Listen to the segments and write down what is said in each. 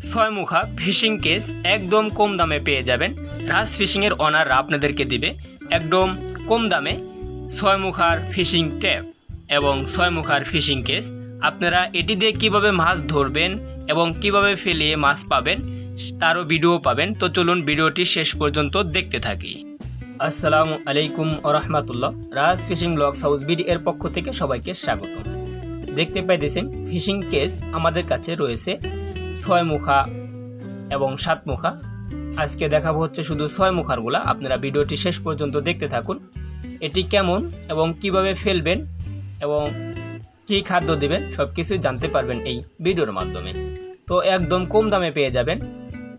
ছয় মুখা fishing case একদম কম দামে পেয়ে যাবেন। রাজ ফিশিংয়ের অনাররা আপনাদেরকে দিবে একদম কম দামে ছয় মুখার ফিশিং ট্যাপ এবং ছয় মুখার ফিশিং কেস। আপনারা এটি দিয়ে কীভাবে মাছ ধরবেন এবং কীভাবে ফেলিয়ে মাছ পাবেন তারও ভিডিও পাবেন। তো চলুন ভিডিওটি শেষ পর্যন্ত দেখতে থাকি। আসসালামু আলাইকুম রহমতুল্লাহ। Raj fishing blog house BD এর পক্ষ থেকে সবাইকে স্বাগত। দেখতে পাইতেছেন, ফিশিং কেস আমাদের কাছে রয়েছে ছয় মুখা এবং সাত মুখা আজকে দেখাবো হচ্ছে শুধু ছয় মুখারগুলা আপনারা ভিডিওটি শেষ পর্যন্ত দেখতে থাকুন। এটি কেমন এবং কীভাবে ফেলবেন এবং কী খাদ্য দেবেন সব কিছুই জানতে পারবেন এই ভিডিওর মাধ্যমে। তো একদম কম দামে পেয়ে যাবেন।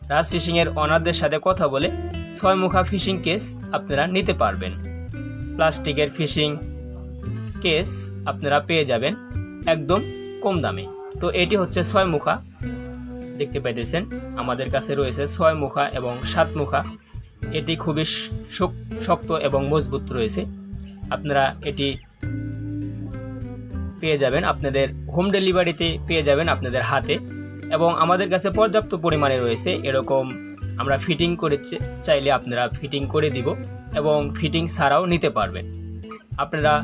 রাজ ফিশিংয়ের অনারদের সাথে কথা বলে ছয় মুখা ফিশিং কেস আপনারা নিতে পারবেন। প্লাস্টিকের ফিশিং কেস আপনারা পেয়ে যাবেন একদম কম দামে। তো এটি হচ্ছে ছয় মুখা দেখতে পাইতেছেন। আমাদের কাছে রয়েছে ছয় মুখা এবং সাত মুখা। এটি খুবই শক্ত এবং মজবুত রয়েছে। আপনারা এটি পেয়ে যাবেন আপনাদের হোম ডেলিভারিতে পেয়ে যাবেন আপনাদের হাতে। এবং আমাদের কাছে পর্যাপ্ত পরিমাণে রয়েছে। এরকম আমরা ফিটিং করে চাইলে আপনারা ফিটিং করে দিব এবং ফিটিং ছাড়াও নিতে পারবেন। আপনারা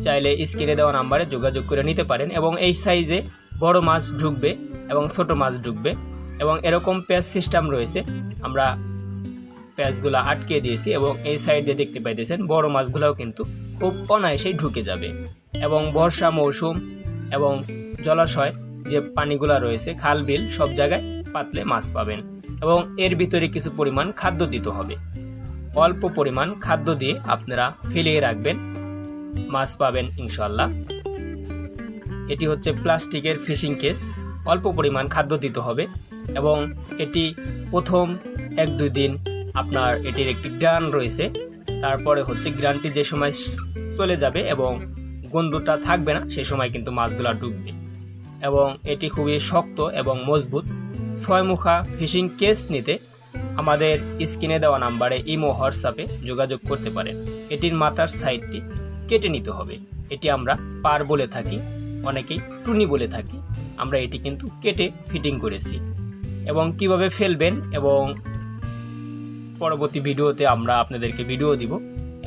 চাইলে স্ক্রিনে দেওয়া নাম্বারে যোগাযোগ করে নিতে পারেন এবং এই সাইজে বড় মাছ ঢুকবে এবং ছোট মাছ ঢুকবে এবং এরকম প্যাচ সিস্টেম রয়েছে। আমরা প্যাচগুলো আটকে দিয়েছি এবং এই সাইড দিয়ে দেখতে পাইতেছেন বড় মাছগুলোও কিন্তু খুব অনায়াসেই ঢুকে যাবে এবং বর্ষা মৌসুম এবং জলাশয় যে পানিগুলো রয়েছে, খাল, বিল সব জায়গায় পাতলে মাছ পাবেন এবং এর ভিতরে কিছু পরিমাণ খাদ্য দিতে হবে। অল্প পরিমাণ খাদ্য দিয়ে আপনারা ফেলিয়ে রাখবেন, মাছ পাবেন ইনশাল্লাহ এটি হচ্ছে প্লাস্টিকের ফিশিং কেস। অল্প পরিমাণ খাদ্য দিতে হবে এবং এটি প্রথম এক দুই দিন আপনার এটির একটি গ্রান রয়েছে। তারপরে হচ্ছে গ্রানটি যে সময় চলে যাবে এবং গন্ধটা থাকবে না সেই সময় কিন্তু মাছগুলো ডুববে। এবং এটি খুবই শক্ত এবং মজবুত। ছয় মুখা ফিশিং কেস নিতে আমাদের স্ক্রিনে দেওয়া নাম্বারে ইমো, হোয়াটসঅ্যাপে যোগাযোগ করতে পারেন। এটির মাথার সাইডটি কেটে নিতে হবে। এটি আমরা পার বলে থাকি। অনেকেই টুনি বলে থাকি, আমরা এটি কিন্তু কেটে ফিটিং করেছি এবং কীভাবে ফেলবেন এবং পরবর্তী ভিডিওতে আমরা আপনাদেরকে ভিডিও দিব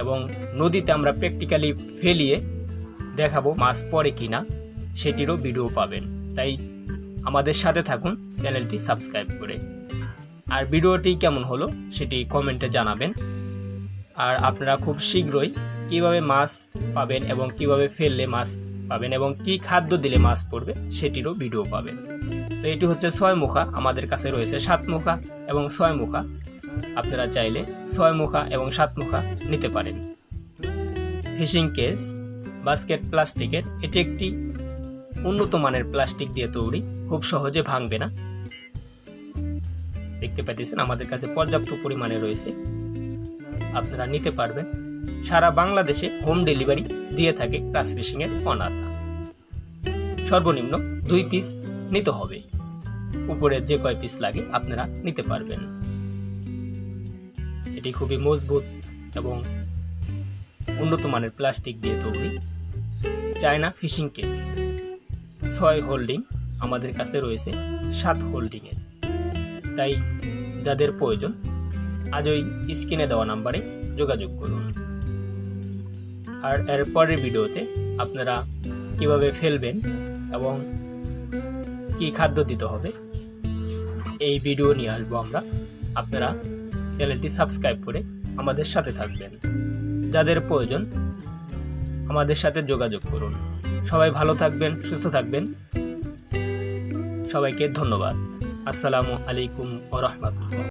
এবং নদীতে আমরা প্র্যাকটিক্যালি ফেলিয়ে দেখাবো মাছ পরে কি না সেটিরও ভিডিও পাবেন। তাই আমাদের সাথে থাকুন, চ্যানেলটি সাবস্ক্রাইব করে। আর ভিডিওটি কেমন হলো সেটি কমেন্টে জানাবেন। আর আপনারা খুব শীঘ্রই কীভাবে মাছ পাবেন এবং কীভাবে ফেললে মাছ পাবেন এবং কি খাদ্য দিলে মাছ পড়বে সেটিরও ভিডিও পাবেন। তো এটি হচ্ছে ছয় মুখা, আমাদের কাছে রয়েছে সাত মুখা এবং ছয় মুখা। আপনারা চাইলে ছয় মুখা এবং সাত মুখা নিতে পারেন। ফিশিং কেস, বাস্কেট প্লাস্টিকের, এটি একটি উন্নত মানের প্লাস্টিক দিয়ে তৈরি, খুব সহজে ভাঙবে না। দেখতে পাইতেছেন আমাদের কাছে পর্যাপ্ত পরিমাণে রয়েছে। আপনারা নিতে পারবেন। সারা বাংলাদেশে হোম ডেলিভারি দিয়ে থাকে ক্রাস ফিশিংয়ের অনাররা সর্বনিম্ন দুই পিস নিতে হবে। উপরে যে কয় পিস লাগে আপনারা নিতে পারবেন। এটি খুবই মজবুত এবং উন্নত মানের প্লাস্টিক দিয়ে তৈরি চায়না ফিশিং কেস। ছয় হোল্ডিং আমাদের কাছে রয়েছে সাত হোল্ডিংয়ের। তাই যাদের প্রয়োজন, আজই স্ক্রিনে দেওয়া নাম্বারে যোগাযোগ করুন। আর এরপরের ভিডিওতে আপনারা কীভাবে ফেলবেন এবং কি খাদ্য দিতে হবে, এই ভিডিও নিয়ে আসব আমরা। আপনারা চ্যানেলটি সাবস্ক্রাইব করে আমাদের সাথে থাকবেন। যাদের প্রয়োজন, আমাদের সাথে যোগাযোগ করুন। সবাই ভালো থাকবেন, সুস্থ থাকবেন। সবাইকে ধন্যবাদ। আসসালামু আলাইকুম ও